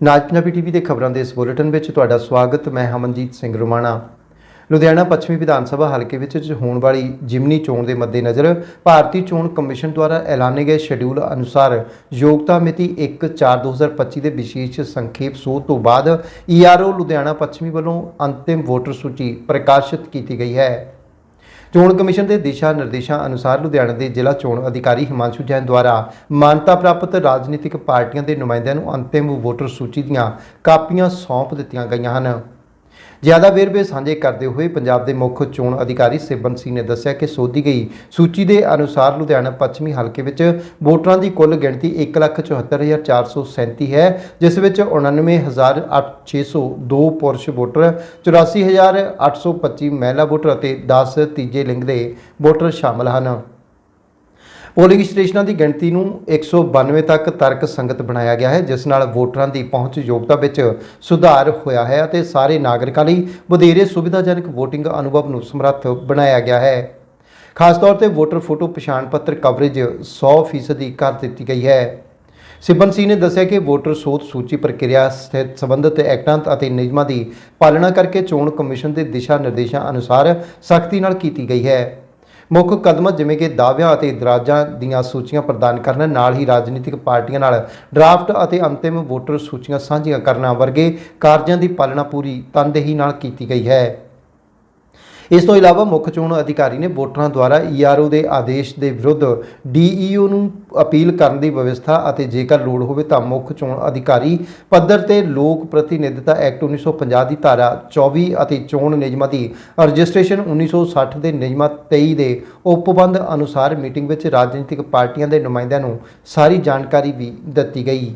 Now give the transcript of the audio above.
ਨਾਜ Punjabi TV ਦੇ ਖਬਰਾਂ ਦੇ ਇਸ ਬੁਲੇਟਿਨ ਵਿੱਚ ਤੁਹਾਡਾ ਸਵਾਗਤ, ਮੈਂ ਹਮਨਜੀਤ ਸਿੰਘ ਰੁਮਾਣਾ। ਲੁਧਿਆਣਾ ਪੱਛਮੀ ਵਿਧਾਨ ਸਭਾ ਹਲਕੇ ਵਿੱਚ ਹੋਣ ਵਾਲੀ ਜਿਮਨੀ ਚੋਣ ਦੇ ਮੱਦੇਨਜ਼ਰ ਭਾਰਤੀ ਚੋਣ ਕਮਿਸ਼ਨ ਦੁਆਰਾ ਐਲਾਨੇ ਗਏ ਸ਼ੈਡਿਊਲ ਅਨੁਸਾਰ ਯੋਗਤਾ ਮਿਤੀ 1/4/2025 ਦੇ ਵਿਸ਼ੇਸ਼ ਸੰਖੇਪ ਸੋਧ ਤੋਂ ਬਾਅਦ ਈਆਰਓ ਲੁਧਿਆਣਾ ਪੱਛਮੀ ਵੱਲੋਂ ਅੰਤਿਮ ਵੋਟਰ ਸੂਚੀ ਪ੍ਰਕਾਸ਼ਿਤ ਕੀਤੀ ਗਈ ਹੈ। ਚੋਣ ਕਮਿਸ਼ਨ ਦੇ ਦਿਸ਼ਾ ਨਿਰਦੇਸ਼ਾਂ ਅਨੁਸਾਰ ਲੁਧਿਆਣਾ ਦੇ ਜ਼ਿਲ੍ਹਾ ਚੋਣ ਅਧਿਕਾਰੀ ਹਿਮਾਂਸ਼ੂ ਜੈਨ ਦੁਆਰਾ ਮਾਨਤਾ ਪ੍ਰਾਪਤ ਰਾਜਨੀਤਿਕ ਪਾਰਟੀਆਂ ਦੇ ਨੁਮਾਇੰਦਿਆਂ ਨੂੰ ਅੰਤਿਮ ਵੋਟਰ ਸੂਚੀ ਦੀਆਂ ਕਾਪੀਆਂ ਸੌਂਪ ਦਿੱਤੀਆਂ ਗਈਆਂ ਹਨ। ਜ਼ਿਆਦਾ ਵੇਰਵੇ ਸਾਂਝੇ ਕਰਦੇ ਹੋਏ ਪੰਜਾਬ ਦੇ ਮੁੱਖ ਚੋਣ ਅਧਿਕਾਰੀ ਸਿਬਨ ਸਿੰਘ ਨੇ ਦੱਸਿਆ ਕਿ ਸੋਧੀ ਗਈ ਸੂਚੀ ਦੇ ਅਨੁਸਾਰ ਲੁਧਿਆਣਾ ਪੱਛਮੀ ਹਲਕੇ ਵਿੱਚ ਵੋਟਰਾਂ ਦੀ ਕੁੱਲ ਗਿਣਤੀ 174437 ਹੈ, ਜਿਸ ਵਿੱਚ 99602 ਪੁਰਸ਼ ਵੋਟਰ 84825 ਮਹਿਲਾ ਵੋਟਰ ਅਤੇ 10 ਤੀਜੇ ਲਿੰਗ ਦੇ ਵੋਟਰ ਸ਼ਾਮਲ ਹਨ। ਪੋਲਿੰਗ ਸਟੇਸ਼ਨਾਂ ਦੀ ਗਿਣਤੀ ਨੂੰ 192 ਤੱਕ ਤਰਕ ਸੰਗਤ ਬਣਾਇਆ ਗਿਆ ਹੈ, ਜਿਸ ਨਾਲ ਵੋਟਰਾਂ ਦੀ ਪਹੁੰਚ ਯੋਗਤਾ ਵਿੱਚ ਸੁਧਾਰ ਹੋਇਆ ਹੈ ਅਤੇ ਸਾਰੇ ਨਾਗਰਿਕਾਂ ਲਈ ਵਧੇਰੇ ਸੁਵਿਧਾਜਨਕ VOTING ਅਨੁਭਵ ਨੂੰ ਸਮਰੱਥ ਬਣਾਇਆ ਗਿਆ ਹੈ। ਖਾਸ ਤੌਰ ਤੇ ਵੋਟਰ ਫੋਟੋ ਪਛਾਣ ਪੱਤਰ ਕਵਰੇਜ 100% ਕਰ ਦਿੱਤੀ ਗਈ ਹੈ। ਸਿਬਨ ਸਿੰਘ ਨੇ ਦੱਸਿਆ ਕਿ ਵੋਟਰ ਸੋਧ ਸੂਚੀ ਪ੍ਰਕਿਰਿਆ ਸਥਿਤ ਸੰਬੰਧਿਤ ਐਕਟਾਂ ਅਤੇ ਨਿਯਮਾਂ ਦੀ ਪਾਲਣਾ ਕਰਕੇ ਚੋਣ ਕਮਿਸ਼ਨ ਦੇ ਦਿਸ਼ਾ ਨਿਰਦੇਸ਼ਾਂ ਅਨੁਸਾਰ ਸਖਤੀ ਨਾਲ ਕੀਤੀ ਗਈ ਹੈ। ਮੁੱਖ ਕਦਮ ਜਿਵੇਂ ਕਿ ਦਾਅਵਿਆਂ ਅਤੇ ਇਤਰਾਜ਼ਾਂ ਦੀਆਂ ਸੂਚੀਆਂ ਪ੍ਰਦਾਨ ਕਰਨ, ਨਾਲ ਹੀ ਰਾਜਨੀਤਿਕ ਪਾਰਟੀਆਂ ਨਾਲ ਡਰਾਫਟ ਅਤੇ ਅੰਤਿਮ ਵੋਟਰ ਸੂਚੀਆਂ ਸਾਂਝੀਆਂ ਕਰਨਾ ਵਰਗੇ ਕਾਰਜਾਂ ਦੀ ਪਾਲਣਾ ਪੂਰੀ ਤਨਦੇਹੀ ਨਾਲ ਕੀਤੀ ਗਈ ਹੈ। ਇਸ ਤੋਂ ਇਲਾਵਾ ਮੁੱਖ ਚੋਣ ਅਧਿਕਾਰੀ ਨੇ ਵੋਟਰਾਂ ਦੁਆਰਾ ਈਆਰਓ ਦੇ ਆਦੇਸ਼ ਦੇ ਵਿਰੁੱਧ ਡੀਈਓ ਨੂੰ ਅਪੀਲ ਕਰਨ ਦੀ ਵਿਵਸਥਾ ਅਤੇ ਜੇਕਰ ਲੋੜ ਹੋਵੇ ਤਾਂ ਮੁੱਖ ਚੋਣ ਅਧਿਕਾਰੀ ਪੱਧਰ ਤੇ ਲੋਕ ਪ੍ਰਤੀਨਿਧਤਾ ਐਕਟ 1950 ਦੀ ਧਾਰਾ 24 ਅਤੇ ਚੋਣ ਨਿਯਮਾਂ ਦੀ ਰਜਿਸਟ੍ਰੇਸ਼ਨ 1960 ਦੇ ਨਿਯਮਾਂ 23 ਦੇ ਉਪਬੰਧ ਅਨੁਸਾਰ ਮੀਟਿੰਗ ਵਿੱਚ ਰਾਜਨੀਤਿਕ ਪਾਰਟੀਆਂ ਦੇ ਨੁਮਾਇੰਦਿਆਂ ਨੂੰ ਸਾਰੀ ਜਾਣਕਾਰੀ ਵੀ ਦਿੱਤੀ ਗਈ।